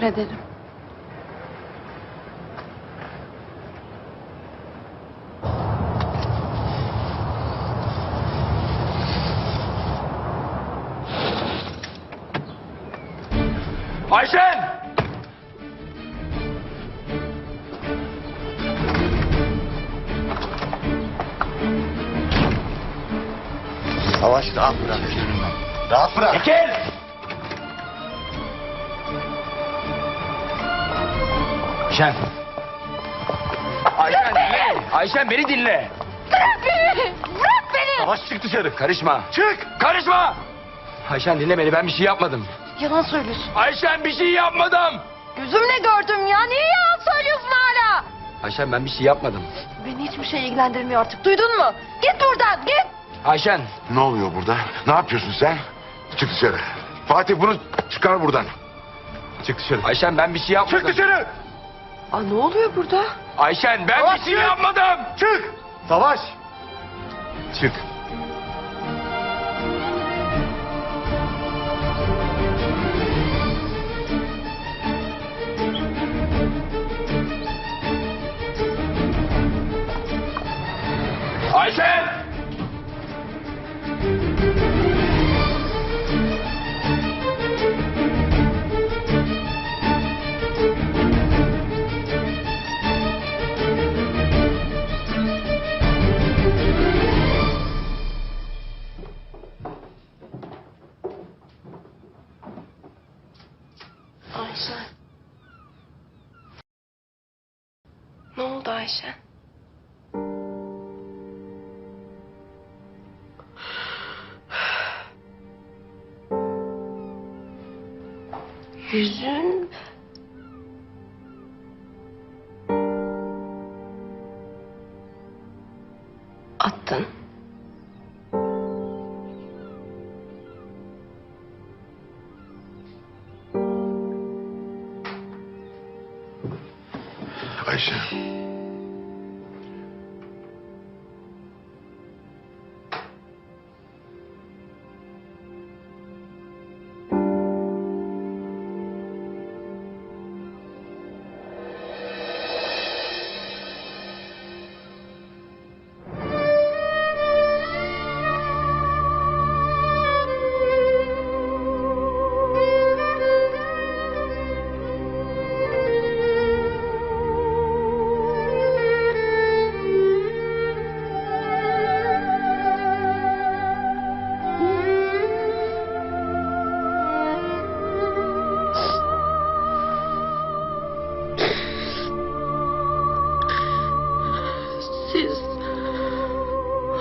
Teşekkür ederim. Ayşen! Savaş rahat bırak. Rahat bırak. Çekil! Ayşen. Ayşen dinle. Ayşen beni dinle. Bırak beni! Bırak beni! Savaş çık dışarı. Karışma. Çık. Karışma. Ayşen dinle beni ben bir şey yapmadım. Yalan söylüyorsun. Ayşen bir şey yapmadım. Gözümle gördüm ya. Niye yalan söylüyorsun hala? Ayşen ben bir şey yapmadım. Beni hiçbir şey ilgilendirmiyor artık. Duydun mu? Git buradan git. Ayşen. Ne oluyor burada? Ne yapıyorsun sen? Çık dışarı. Fatih bunu çıkar buradan. Çık dışarı. Ayşen ben bir şey yapmadım. Çık dışarı. Aa, ne oluyor burada? Ayşen ben Savaş, bir şey çık. yapmadım. Çık. Savaş. Çık. Yüzün... Attın. Ayşe.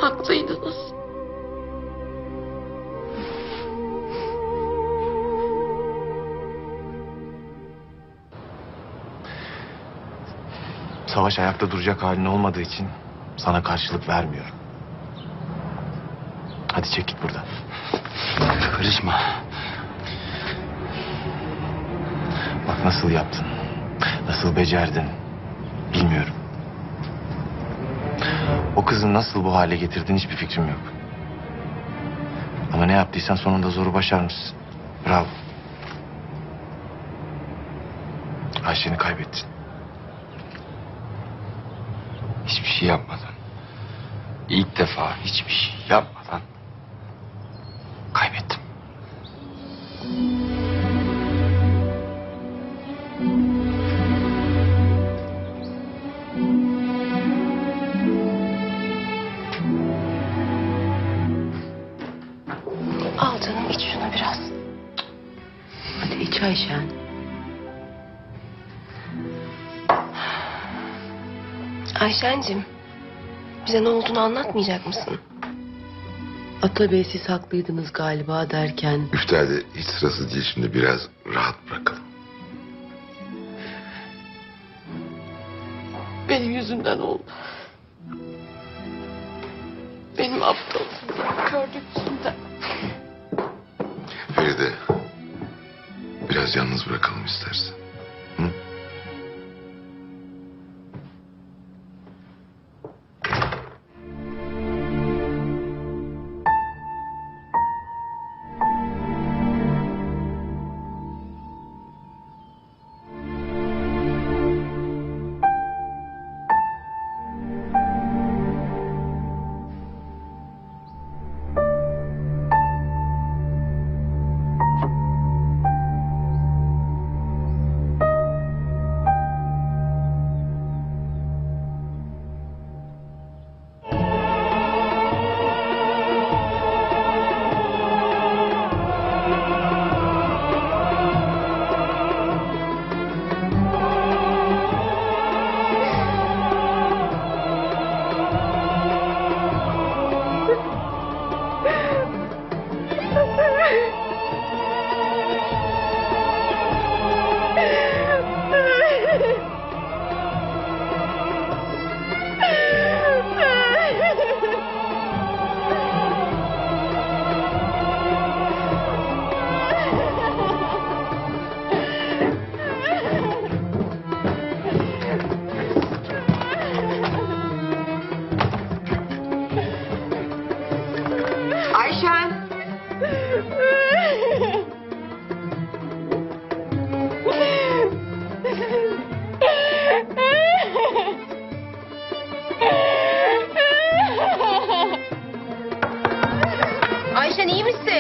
Haklıydınız. Savaş ayakta duracak halin olmadığı için sana karşılık vermiyorum. Hadi çek git buradan. Karışma. Bak nasıl yaptın. Nasıl becerdin. Bilmiyorum. O kızı nasıl bu hale getirdin hiçbir fikrim yok. Ama ne yaptıysan sonunda zoru başarmışsın. Bravo. Ayşe'ni kaybettin. Hiçbir şey yapmadan. İlk defa hiçbir şey yapmadan kaybettim. Al canım iç şunu biraz. Hadi iç Ayşen. Ayşen'cim bize ne olduğunu anlatmayacak mısın? Atabey siz haklıydınız galiba derken Üftade hiç sırası değil şimdi biraz rahat bırakalım. benim yüzümden oldu. Benim aptal gördüğüm yüzümden. Biraz yalnız bırakalım istersen.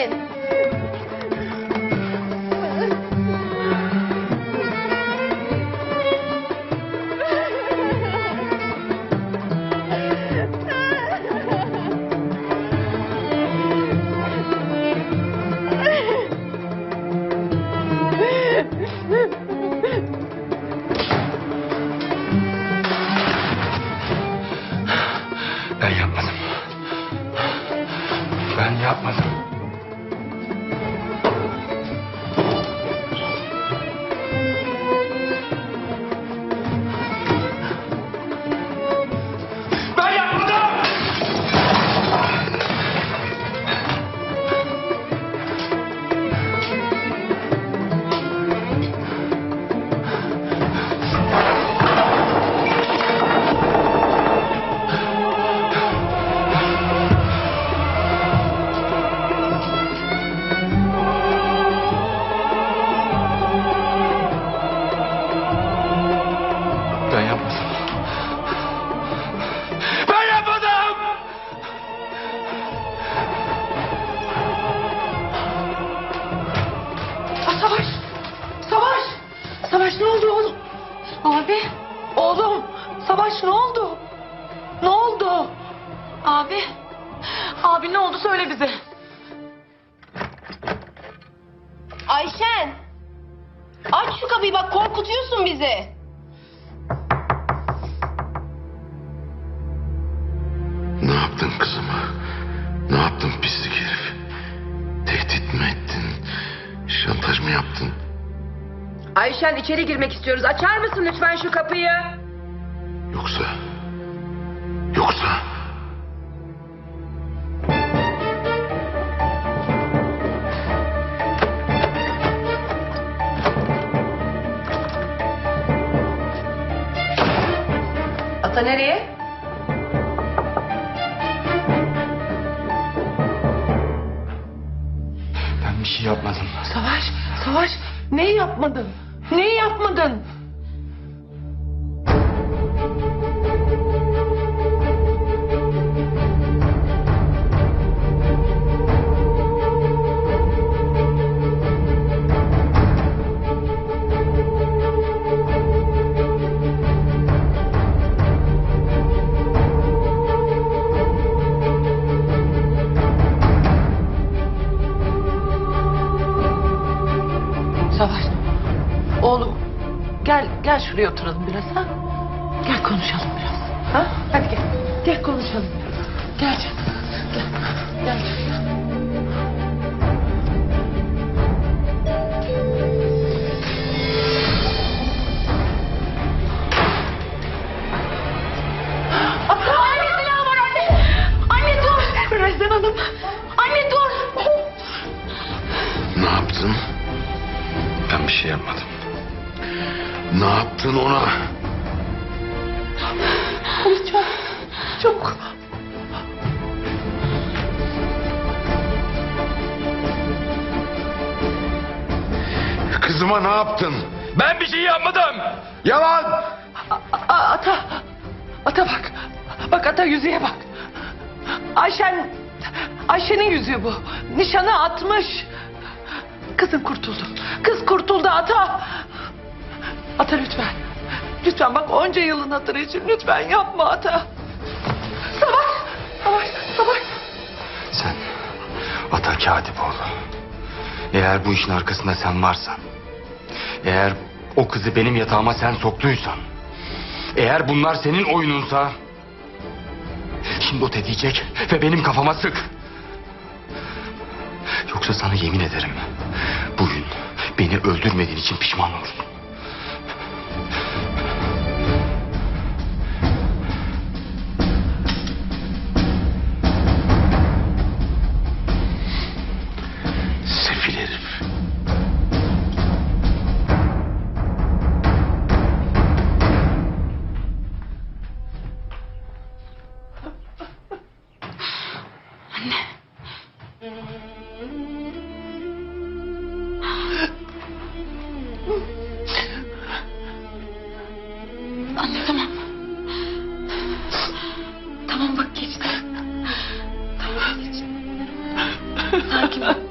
Misin? Ben yapmadım. Ben yapmadım. Ayşen. Aç şu kapıyı bak korkutuyorsun bizi. Ne yaptın kızıma? Ne yaptın pislik herif? Tehdit mi ettin? Şantaj mı yaptın? Ayşen içeri girmek istiyoruz. Açar mısın lütfen şu kapıyı? Yoksa... Yoksa... Ata nereye? Ben bir şey yapmadım. Savaş! Savaş! Neyi yapmadın? Neyi yapmadın? Çabuk. Kızıma ne yaptın? Ben bir şey yapmadım! Yalan! A- ata. Ata bak. Bak ata yüzüğe bak. Ayşen. Ayşe'nin yüzüğü bu. Nişanı atmış. Kızım kurtuldu. Kız kurtuldu ata. Ata lütfen. Lütfen bak onca yılın hatırı için lütfen yapma ata. Savaş. Sen Ata Katipoğlu. Eğer bu işin arkasında sen varsan... Eğer o kızı benim yatağıma sen soktuysan... Eğer bunlar senin oyununsa... Şimdi o tetiğecek ve benim kafama sık. Yoksa sana yemin ederim... Bugün beni öldürmediğin için pişman olursun. Herif. Anne tamam. Tamam bak geçti. Tamam geçti. Sakin ol.